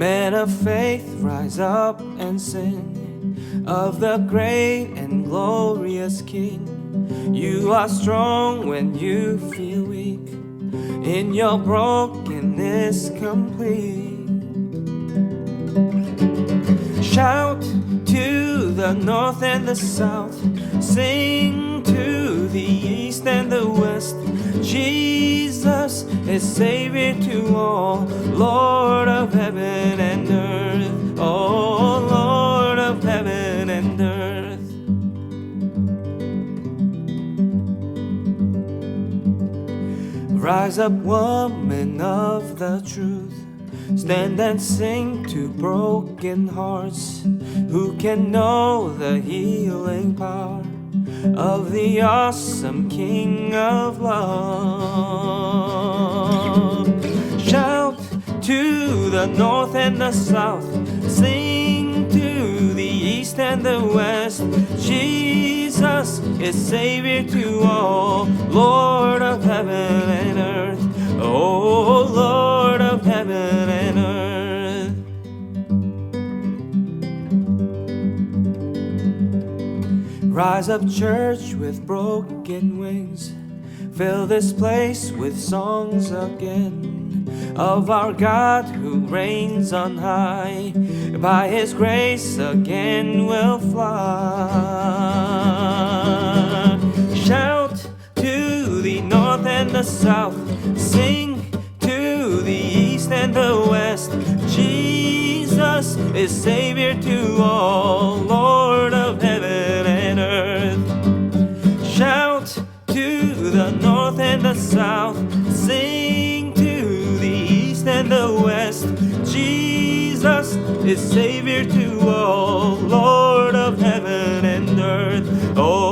Men of faith, rise up and sing of the great and glorious King. You are strong when you feel weak, in your brokenness complete. Shout to the north and the south, sing to the east and the west. Jesus is Savior to all, Lord of heaven and earth. Oh, Lord of heaven and earth. Rise up, woman of the truth. Stand and sing to broken hearts who can know the healing power of the awesome King of love. Shout to the north and the south, sing to the east and the west. Jesus is Savior to all, Lord of heaven and earth. Oh, Lord of heaven and earth. Rise up, church, with broken wings. Fill this place with songs again of our God who reigns on high. By his grace again we'll fly. Shout to the north and the south. Sing to the east and the west. Jesus is Savior to all, Lord the north and the south. Sing to the east and the west. Jesus is Savior to all, Lord of heaven and earth. Oh,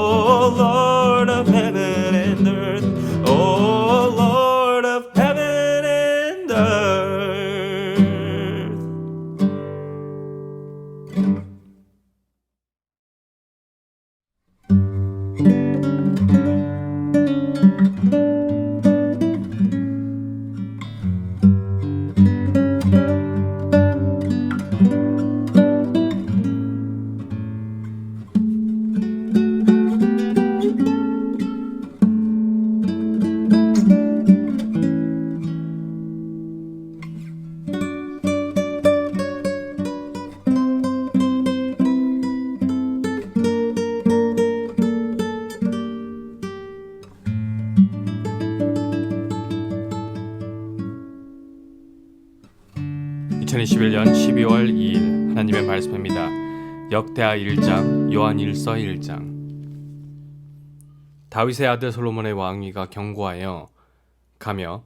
(2021년 12월 2일) 하나님의 말씀입니다. 역대하 1장 요한 1서 1장. 다윗의 아들 솔로몬의 왕위가 경고하여 가며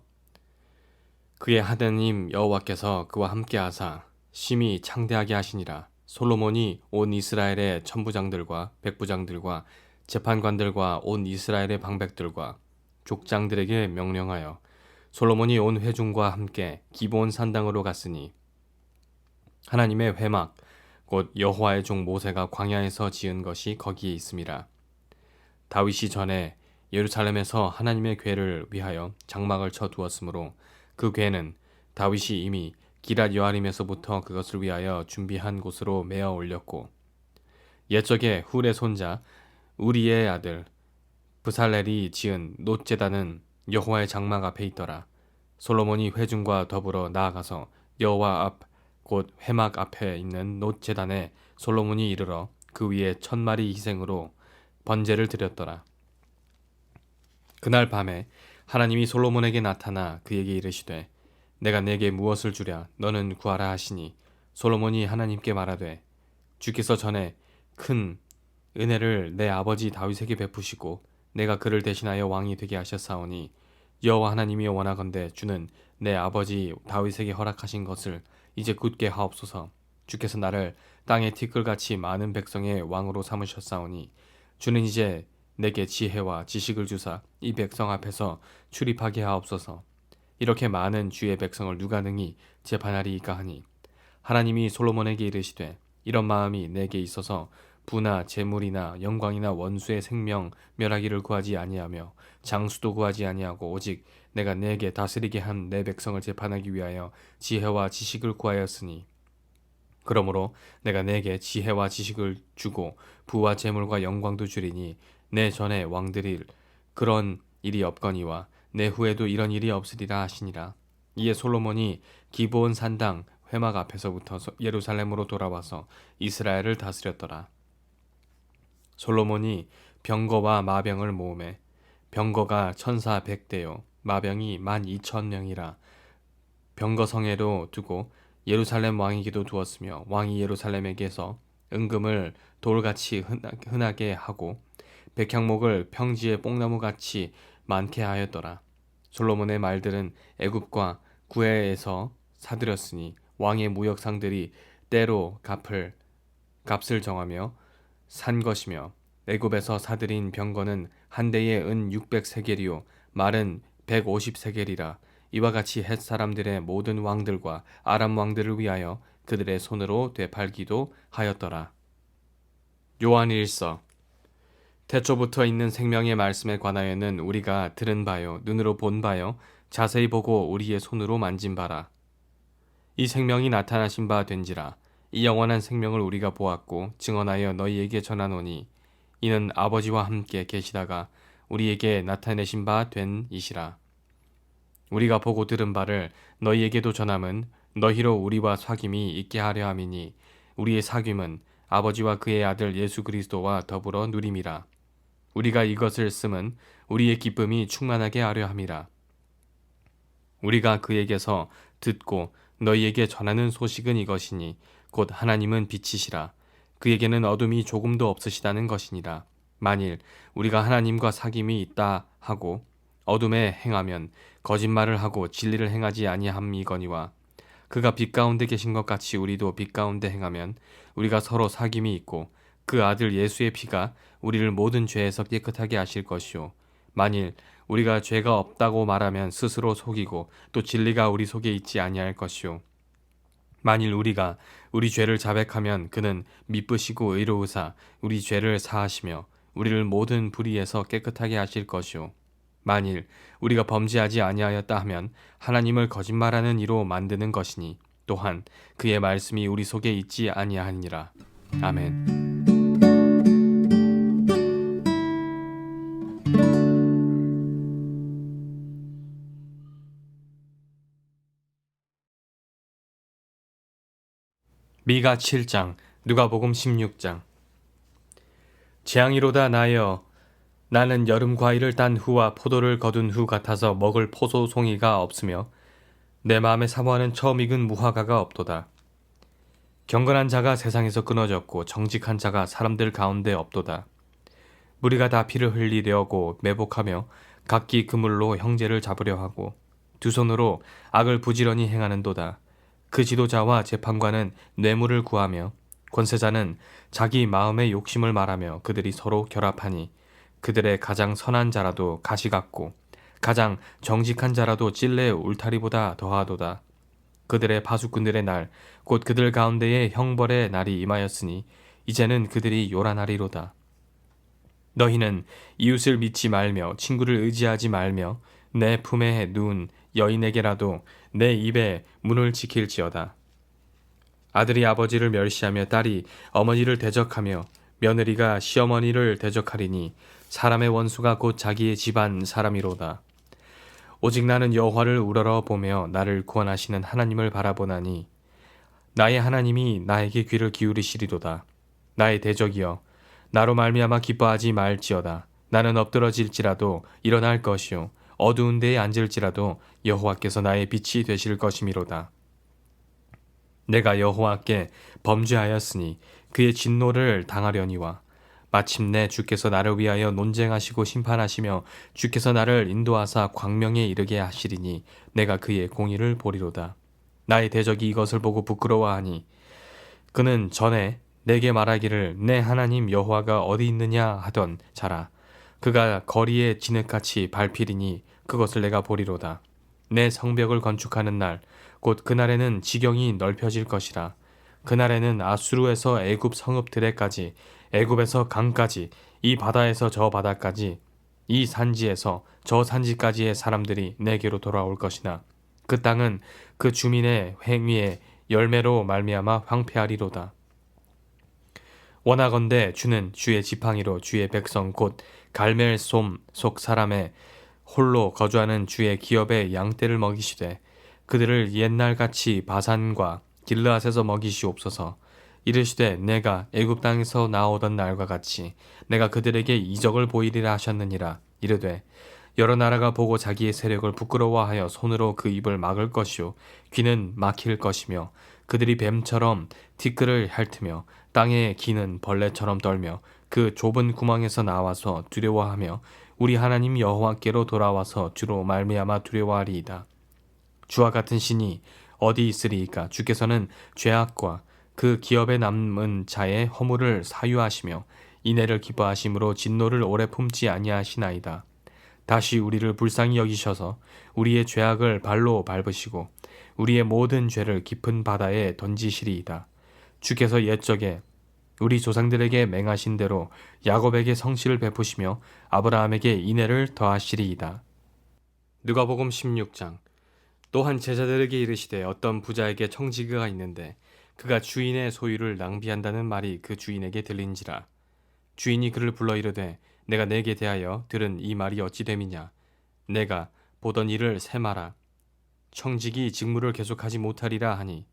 그의 하나님 여호와께서 그와 함께 하사 심히 창대하게 하시니라. 솔로몬이 온 이스라엘의 천부장들과 백부장들과 재판관들과 온 이스라엘의 방백들과 족장들에게 명령하여 솔로몬이 온 회중과 함께 기본 산당으로 갔으니 하나님의 회막 곧 여호와의 종 모세가 광야에서 지은 것이 거기에 있음이라 다윗이 전에 예루살렘에서 하나님의 궤를 위하여 장막을 쳐 두었으므로 그 궤는 다윗이 이미 기랏 여아림에서부터 그것을 위하여 준비한 곳으로 메어 올렸고 옛적에 훌의 손자 우리의 아들 브살렐이 지은 놋제단은 여호와의 장막 앞에 있더라. 솔로몬이 회중과 더불어 나아가서 여호와 앞 곧 회막 앞에 있는 놋 제단에 솔로몬이 이르러 그 위에 천 마리 희생으로 번제를 드렸더라. 그날 밤에 하나님이 솔로몬에게 나타나 그에게 이르시되 내가 내게 무엇을 주랴 너는 구하라 하시니 솔로몬이 하나님께 말하되 주께서 전에 큰 은혜를 내 아버지 다윗에게 베푸시고 내가 그를 대신하여 왕이 되게 하셨사오니 여호와 하나님이 원하건대 주는 내 아버지 다윗에게 허락하신 것을 이제 굳게 하옵소서. 주께서 나를 땅의 티끌같이 많은 백성의 왕으로 삼으셨사오니 주는 이제 내게 지혜와 지식을 주사 이 백성 앞에서 출입하게 하옵소서. 이렇게 많은 주의 백성을 누가 능히 재판하리이까 하니 하나님이 솔로몬에게 이르시되 이런 마음이 내게 있어서 부나 재물이나 영광이나 원수의 생명 멸하기를 구하지 아니하며 장수도 구하지 아니하고 오직 내가 내게 다스리게 한 내 백성을 재판하기 위하여 지혜와 지식을 구하였으니 그러므로 내가 내게 지혜와 지식을 주고 부와 재물과 영광도 주리니 내 전에 왕들이 그런 일이 없거니와 내 후에도 이런 일이 없으리라 하시니라. 이에 솔로몬이 기브온 산당 회막 앞에서부터 소- 예루살렘으로 돌아와서 이스라엘을 다스렸더라. 솔로몬이 병거와 마병을 모음해 병거가 천사 백대요 마병이 만 이천 명이라 병거 성에도 두고 예루살렘 왕에게도 두었으며 왕이 예루살렘에게서 은금을 돌같이 흔하- 흔하게 하고 백향목을 평지에 뽕나무같이 많게 하였더라. 솔로몬의 말들은 애굽과 구해에서 사들였으니 왕의 무역상들이 때로 갚을 값을 정하며 산 것이며 애굽에서 사들인 병거는 한 대에 은 600세겔이요 말은 150세겔이라. 이와 같이 헷 사람들의 모든 왕들과 아람 왕들을 위하여 그들의 손으로 되팔기도 하였더라. 요한 일서. 태초부터 있는 생명의 말씀에 관하여는 우리가 들은 바요 눈으로 본 바요 자세히 보고 우리의 손으로 만진 바라. 이 생명이 나타나신 바 된지라 이 영원한 생명을 우리가 보았고 증언하여 너희에게 전하노니 이는 아버지와 함께 계시다가 우리에게 나타내신 바 된 이시라. 우리가 보고 들은 바를 너희에게도 전함은 너희로 우리와 사귐이 있게 하려 함이니 우리의 사귐은 아버지와 그의 아들 예수 그리스도와 더불어 누림이라. 우리가 이것을 쓰면 우리의 기쁨이 충만하게 하려 함이라. 우리가 그에게서 듣고 너희에게 전하는 소식은 이것이니 곧 하나님은 빛이시라. 그에게는 어둠이 조금도 없으시다는 것이니라. 만일 우리가 하나님과 사귐이 있다 하고 어둠에 행하면 거짓말을 하고 진리를 행하지 아니함이거니와 그가 빛 가운데 계신 것 같이 우리도 빛 가운데 행하면 우리가 서로 사귐이 있고 그 아들 예수의 피가 우리를 모든 죄에서 깨끗하게 하실 것이요. 만일 우리가 죄가 없다고 말하면 스스로 속이고 또 진리가 우리 속에 있지 아니할 것이요 만일 우리가 우리 죄를 자백하면 그는 미쁘시고 의로우사 우리 죄를 사하시며 우리를 모든 불의에서 깨끗하게 하실 것이요 만일 우리가 범죄하지 아니하였다 하면 하나님을 거짓말하는 이로 만드는 것이니 또한 그의 말씀이 우리 속에 있지 아니하니라 아멘. 미가 7장 누가복음 16장 재앙이로다 나여 나는 여름 과일을 딴 후와 포도를 거둔 후 같아서 먹을 포도 송이가 없으며 내 마음에 사모하는 처음 익은 무화과가 없도다. 경건한 자가 세상에서 끊어졌고 정직한 자가 사람들 가운데 없도다. 무리가 다 피를 흘리려고 매복하며 각기 그물로 형제를 잡으려 하고 두 손으로 악을 부지런히 행하는도다. 그 지도자와 재판관은 뇌물을 구하며 권세자는 자기 마음의 욕심을 말하며 그들이 서로 결합하니 그들의 가장 선한 자라도 가시 같고 가장 정직한 자라도 찔레의 울타리보다 더하도다. 그들의 파수꾼들의 날, 곧 그들 가운데의 형벌의 날이 임하였으니 이제는 그들이 요란하리로다. 너희는 이웃을 믿지 말며 친구를 의지하지 말며 내 품에 누운 여인에게라도 내 입에 문을 지킬지어다. 아들이 아버지를 멸시하며 딸이 어머니를 대적하며 며느리가 시어머니를 대적하리니 사람의 원수가 곧 자기의 집안 사람이로다. 오직 나는 여호와를 우러러 보며 나를 구원하시는 하나님을 바라보나니 나의 하나님이 나에게 귀를 기울이시리로다. 나의 대적이여 나로 말미암아 기뻐하지 말지어다. 나는 엎드러질지라도 일어날 것이요 어두운 데에 앉을지라도 여호와께서 나의 빛이 되실 것이미로다. 내가 여호와께 범죄하였으니 그의 진노를 당하려니와 마침내 주께서 나를 위하여 논쟁하시고 심판하시며 주께서 나를 인도하사 광명에 이르게 하시리니 내가 그의 공의를 보리로다. 나의 대적이 이것을 보고 부끄러워하니 그는 전에 내게 말하기를 내 하나님 여호와가 어디 있느냐 하던 자라 그가 거리에 진흙같이 밟히리니 그것을 내가 보리로다. 내 성벽을 건축하는 날 곧 그날에는 지경이 넓혀질 것이라 그날에는 아수르에서 애굽 성읍 들에까지 애굽에서 강까지 이 바다에서 저 바다까지 이 산지에서 저 산지까지의 사람들이 내게로 돌아올 것이나 그 땅은 그 주민의 행위에 열매로 말미암아 황폐하리로다. 원하건대 주는 주의 지팡이로 주의 백성 곧 갈멜 솜 속 사람의 홀로 거주하는 주의 기업의 양떼를 먹이시되 그들을 옛날같이 바산과 길르앗에서 먹이시옵소서. 이르시되 내가 애굽 땅에서 나오던 날과 같이 내가 그들에게 이적을 보이리라 하셨느니라. 이르되 여러 나라가 보고 자기의 세력을 부끄러워하여 손으로 그 입을 막을 것이요. 귀는 막힐 것이며 그들이 뱀처럼 티끌을 핥으며 땅에 기는 벌레처럼 떨며 그 좁은 구멍에서 나와서 두려워하며 우리 하나님 여호와께로 돌아와서 주로 말미암아 두려워하리이다. 주와 같은 신이 어디 있으리이까 주께서는 죄악과 그 기업에 남은 자의 허물을 사유하시며 이내를 기뻐하심으로 진노를 오래 품지 아니하시나이다. 다시 우리를 불쌍히 여기셔서 우리의 죄악을 발로 밟으시고 우리의 모든 죄를 깊은 바다에 던지시리이다. 주께서 옛적에 우리 조상들에게 맹하신 대로 야곱에게 성실을 베푸시며 아브라함에게 인애를 더하시리이다. 누가복음 16장. 또한 제자들에게 이르시되 어떤 부자에게 청지기가 있는데 그가 주인의 소유를 낭비한다는 말이 그 주인에게 들린지라. 주인이 그를 불러 이르되 내가 내게 대하여 들은 이 말이 어찌 됨이냐? 내가 보던 일을 세마라. 청지기 직무를 계속하지 못하리라 하니.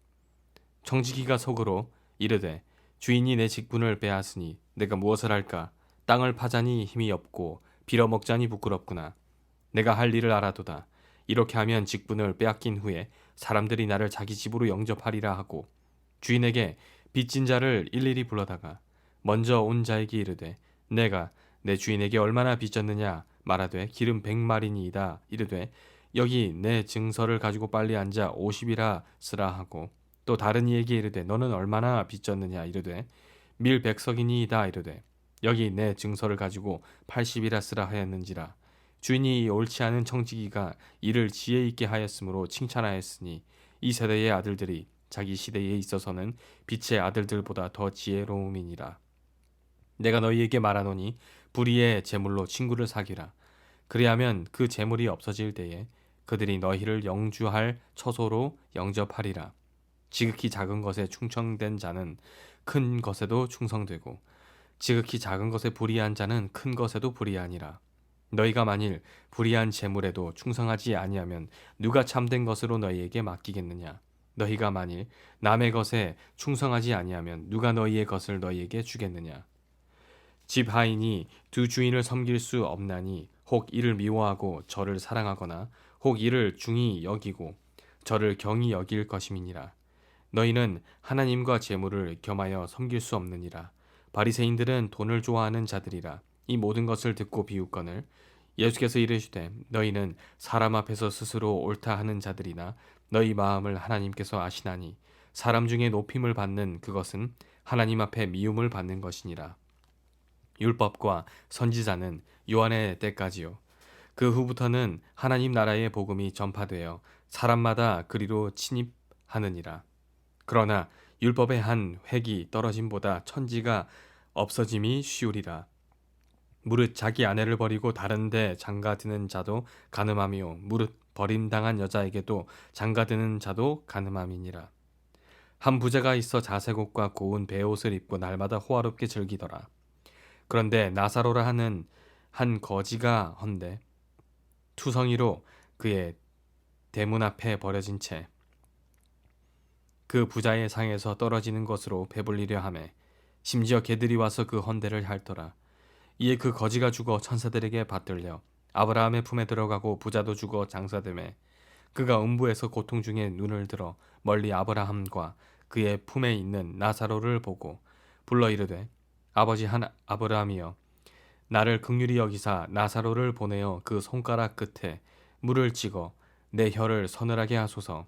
청지기가 속으로 이르되 주인이 내 직분을 빼앗으니 내가 무엇을 할까? 땅을 파자니 힘이 없고 빌어먹자니 부끄럽구나. 내가 할 일을 알아도다. 이렇게 하면 직분을 빼앗긴 후에 사람들이 나를 자기 집으로 영접하리라 하고 주인에게 빚진 자를 일일이 불러다가 먼저 온 자에게 이르되 내가 내 주인에게 얼마나 빚졌느냐? 말하되 기름 백마리니이다. 이르되 여기 내 증서를 가지고 빨리 앉아 오십이라 쓰라 하고 또 다른 이에게 이르되 너는 얼마나 빚졌느냐? 이르되 밀 백석이니이다. 이르되 여기 내 증서를 가지고 팔십이라 쓰라 하였는지라. 주인이 이 옳지 않은 청지기가 이를 지혜 있게 하였으므로 칭찬하였으니 이 세대의 아들들이 자기 시대에 있어서는 빛의 아들들보다 더 지혜로움이니라. 내가 너희에게 말하노니 불의의 재물로 친구를 사귀라. 그리하면 그 재물이 없어질 때에 그들이 너희를 영주할 처소로 영접하리라 지극히 작은 것에 충성된 자는 큰 것에도 충성되고 지극히 작은 것에 불의한 자는 큰 것에도 불의하니라. 너희가 만일 불의한 재물에도 충성하지 아니하면 누가 참된 것으로 너희에게 맡기겠느냐? 너희가 만일 남의 것에 충성하지 아니하면 누가 너희의 것을 너희에게 주겠느냐? 집 하인이 두 주인을 섬길 수 없나니 혹 이를 미워하고 저를 사랑하거나 혹 이를 중히 여기고 저를 경히 여길 것임이니라. 너희는 하나님과 재물을 겸하여 섬길 수 없느니라. 바리새인들은 돈을 좋아하는 자들이라. 이 모든 것을 듣고 비웃거늘 예수께서 이르시되 너희는 사람 앞에서 스스로 옳다 하는 자들이나 너희 마음을 하나님께서 아시나니 사람 중에 높임을 받는 그것은 하나님 앞에 미움을 받는 것이니라. 율법과 선지자는 요한의 때까지요. 그 후부터는 하나님 나라의 복음이 전파되어 사람마다 그리로 침입하느니라. 그러나 율법의 한 획이 떨어짐보다 천지가 없어짐이 쉬우리라. 무릇 자기 아내를 버리고 다른데 장가드는 자도 가늠하며 무릇 버림당한 여자에게도 장가드는 자도 가늠함이니라. 한 부자가 있어 자색 옷과 고운 베옷을 입고 날마다 호화롭게 즐기더라. 그런데 나사로라 하는 한 거지가 헌데 투성이로 그의 대문 앞에 버려진 채 그 부자의 상에서 떨어지는 것으로 배불리려 하매 심지어 개들이 와서 그 헌대를 핥더라. 이에 그 거지가 죽어 천사들에게 받들려 아브라함의 품에 들어가고 부자도 죽어 장사됨에 그가 음부에서 고통 중에 눈을 들어 멀리 아브라함과 그의 품에 있는 나사로를 보고 불러 이르되 아버지 한 아브라함이여 나를 극률히 여기사 나사로를 보내어 그 손가락 끝에 물을 찍어 내 혀를 서늘하게 하소서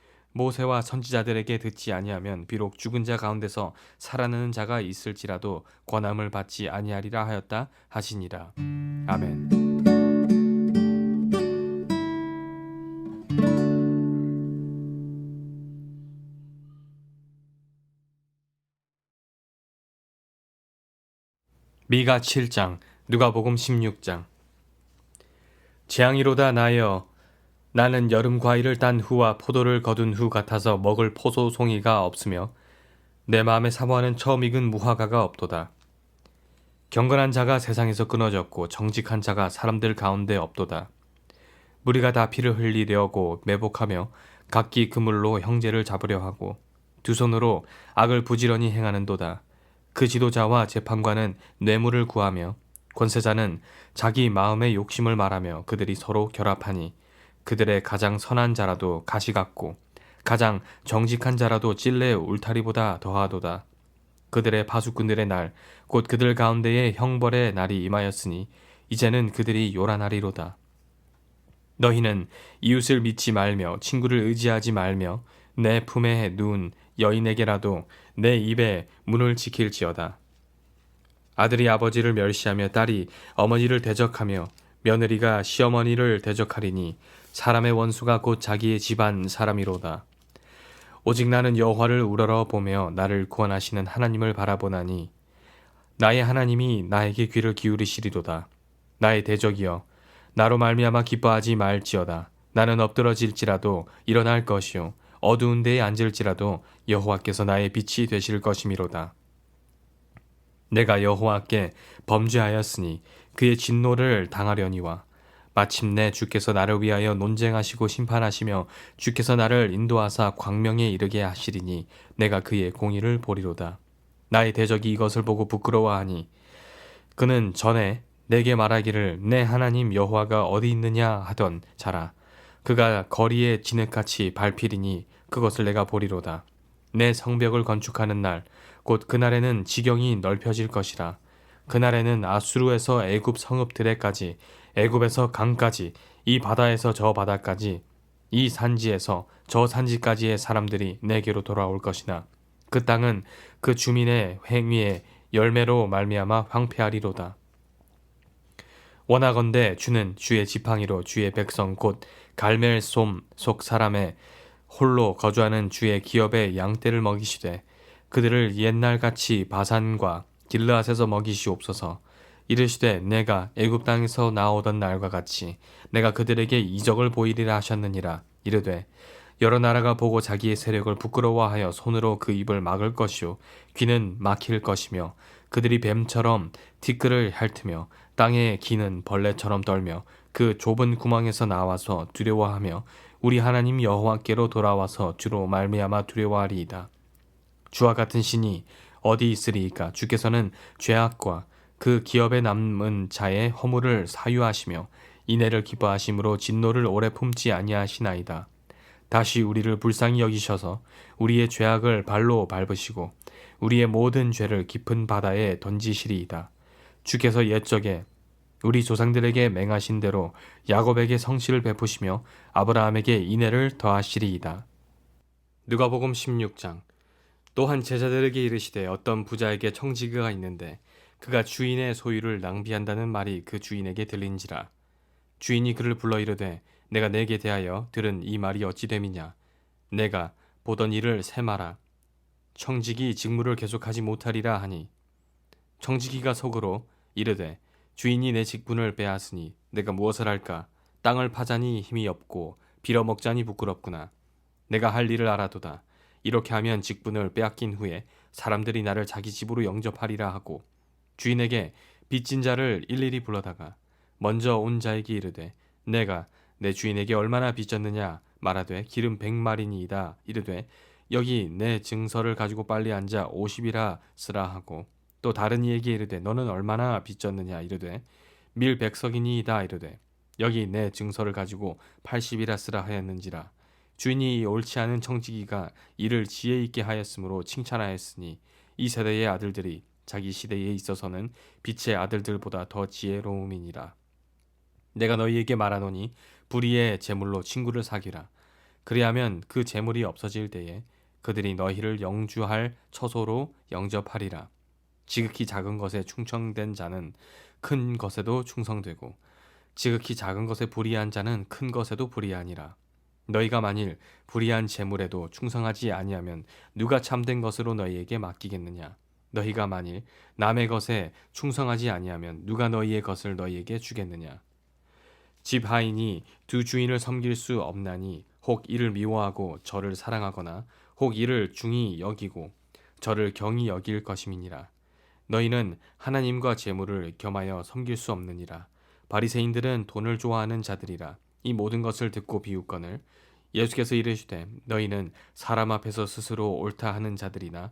모세와 선지자들에게 듣지 아니하면 비록 죽은 자 가운데서 살아나는 자가 있을지라도 권함을 받지 아니하리라 하였다 하시니라 아멘. 미가 7장 누가복음 16장 재앙이로다 나여 나는 여름 과일을 딴 후와 포도를 거둔 후 같아서 먹을 포도 송이가 없으며 내 마음에 사모하는 처음 익은 무화과가 없도다. 경건한 자가 세상에서 끊어졌고 정직한 자가 사람들 가운데 없도다. 무리가 다 피를 흘리려고 매복하며 각기 그물로 형제를 잡으려 하고 두 손으로 악을 부지런히 행하는도다. 그 지도자와 재판관은 뇌물을 구하며 권세자는 자기 마음의 욕심을 말하며 그들이 서로 결합하니 그들의 가장 선한 자라도 가시 같고 가장 정직한 자라도 찔레 울타리보다 더하도다. 그들의 파수꾼들의 날, 곧 그들 가운데의 형벌의 날이 임하였으니 이제는 그들이 요란하리로다. 너희는 이웃을 믿지 말며 친구를 의지하지 말며 내 품에 누운 여인에게라도 내 입에 문을 지킬지어다. 아들이 아버지를 멸시하며 딸이 어머니를 대적하며 며느리가 시어머니를 대적하리니 사람의 원수가 곧 자기의 집안 사람이로다. 오직 나는 여호와를 우러러 보며 나를 구원하시는 하나님을 바라보나니 나의 하나님이 나에게 귀를 기울이시리도다. 나의 대적이여 나로 말미암아 기뻐하지 말지어다. 나는 엎드러질지라도 일어날 것이요 어두운 데에 앉을지라도 여호와께서 나의 빛이 되실 것이미로다. 내가 여호와께 범죄하였으니 그의 진노를 당하려니와 마침내 주께서 나를 위하여 논쟁하시고 심판하시며 주께서 나를 인도하사 광명에 이르게 하시리니 내가 그의 공의를 보리로다. 나의 대적이 이것을 보고 부끄러워하니 그는 전에 내게 말하기를 내 하나님 여호와가 어디 있느냐 하던 자라 그가 거리에 진흙같이 밟히리니 그것을 내가 보리로다. 내 성벽을 건축하는 날 곧 그날에는 지경이 넓혀질 것이라 그날에는 아수르에서 애굽 성읍 들에까지 애굽에서 강까지 이 바다에서 저 바다까지 이 산지에서 저 산지까지의 사람들이 내게로 돌아올 것이나 그 땅은 그 주민의 행위의 열매로 말미암아 황폐하리로다. 원하건대 주는 주의 지팡이로 주의 백성 곧 갈멜솜 속 사람의 홀로 거주하는 주의 기업의 양떼를 먹이시되 그들을 옛날같이 바산과 길르앗에서 먹이시옵소서 이르시되 내가 애굽 땅에서 나오던 날과 같이 내가 그들에게 이적을 보이리라 하셨느니라 이르되 여러 나라가 보고 자기의 세력을 부끄러워하여 손으로 그 입을 막을 것이요 귀는 막힐 것이며 그들이 뱀처럼 티끌을 핥으며 땅에 기는 벌레처럼 떨며 그 좁은 구멍에서 나와서 두려워하며 우리 하나님 여호와께로 돌아와서 주로 말미암아 두려워하리이다. 주와 같은 신이 어디 있으리이까 주께서는 죄악과 그 기업에 남은 자의 허물을 사유하시며 이내를 기뻐하심으로 진노를 오래 품지 아니하시나이다. 다시 우리를 불쌍히 여기셔서 우리의 죄악을 발로 밟으시고 우리의 모든 죄를 깊은 바다에 던지시리이다. 주께서 옛적에 우리 조상들에게 맹하신 대로 야곱에게 성실을 베푸시며 아브라함에게 인애를 더하시리이다. 누가복음 16장 또한 제자들에게 이르시되 어떤 부자에게 청지기가 있는데 그가 주인의 소유를 낭비한다는 말이 그 주인에게 들린지라. 주인이 그를 불러 이르되 내가 내게 대하여 들은 이 말이 어찌 됨이냐? 내가 보던 일을 세마라. 청지기 직무를 계속하지 못하리라 하니. 청지기가 속으로 이르되 주인이 내 직분을 빼앗으니 내가 무엇을 할까? 땅을 파자니 힘이 없고 빌어먹자니 부끄럽구나. 내가 할 일을 알아도다. 이렇게 하면 직분을 빼앗긴 후에 사람들이 나를 자기 집으로 영접하리라 하고 주인에게 빚진 자를 일일이 불러다가 먼저 온 자에게 이르되 내가 내 주인에게 얼마나 빚졌느냐 말하되 기름 백마리니이다 이르되 여기 내 증서를 가지고 빨리 앉아 오십이라 쓰라 하고 또 다른 이에게 이르되 너는 얼마나 빚졌느냐 이르되 밀 백석이니이다 이르되 여기 내 증서를 가지고 80이라 쓰라 하였는지라. 주인이 이 옳지 않은 청지기가 이를 지혜 있게 하였으므로 칭찬하였으니 이 세대의 아들들이 자기 시대에 있어서는 빛의 아들들보다 더 지혜로움이니라 내가 너희에게 말하노니 불의의 재물로 친구를 사귀라 그리하면 그 재물이 없어질 때에 그들이 너희를 영주할 처소로 영접하리라 지극히 작은 것에 충성된 자는 큰 것에도 충성되고 지극히 작은 것에 불의한 자는 큰 것에도 불의하니라. 너희가 만일 불의한 재물에도 충성하지 아니하면 누가 참된 것으로 너희에게 맡기겠느냐? 너희가 만일 남의 것에 충성하지 아니하면 누가 너희의 것을 너희에게 주겠느냐? 집 하인이 두 주인을 섬길 수 없나니 혹 이를 미워하고 저를 사랑하거나 혹 이를 중히 여기고 저를 경히 여길 것임이니라. 너희는 하나님과 재물을 겸하여 섬길 수 없느니라. 바리새인들은 돈을 좋아하는 자들이라. 이 모든 것을 듣고 비웃거늘 예수께서 이르시되 너희는 사람 앞에서 스스로 옳다 하는 자들이나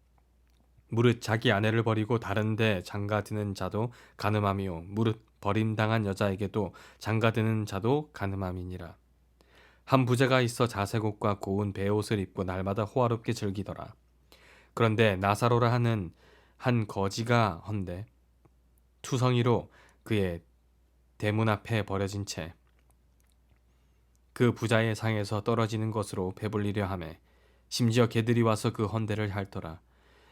무릇 자기 아내를 버리고 다른데 장가드는 자도 가늠함이요 무릇 버림당한 여자에게도 장가드는 자도 가늠함이니라. 한 부자가 있어 자색옷과 고운 베옷을 입고 날마다 호화롭게 즐기더라. 그런데 나사로라 하는 한 거지가 헌데 투성이로 그의 대문 앞에 버려진 채 그 부자의 상에서 떨어지는 것으로 배불리려 하매 심지어 개들이 와서 그 헌대를 핥더라.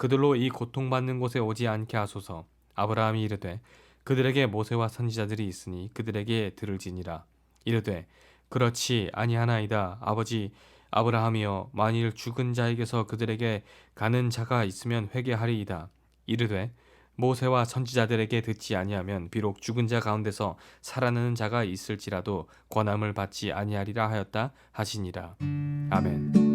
그들로 이 고통받는 곳에 오지 않게 하소서. 아브라함이 이르되 그들에게 모세와 선지자들이 있으니 그들에게 들을지니라. 이르되 그렇지 아니하나이다. 아버지 아브라함이여 만일 죽은 자에게서 그들에게 가는 자가 있으면 회개하리이다. 이르되 모세와 선지자들에게 듣지 아니하면 비록 죽은 자 가운데서 살아나는 자가 있을지라도 권함을 받지 아니하리라 하였다 하시니라. 아멘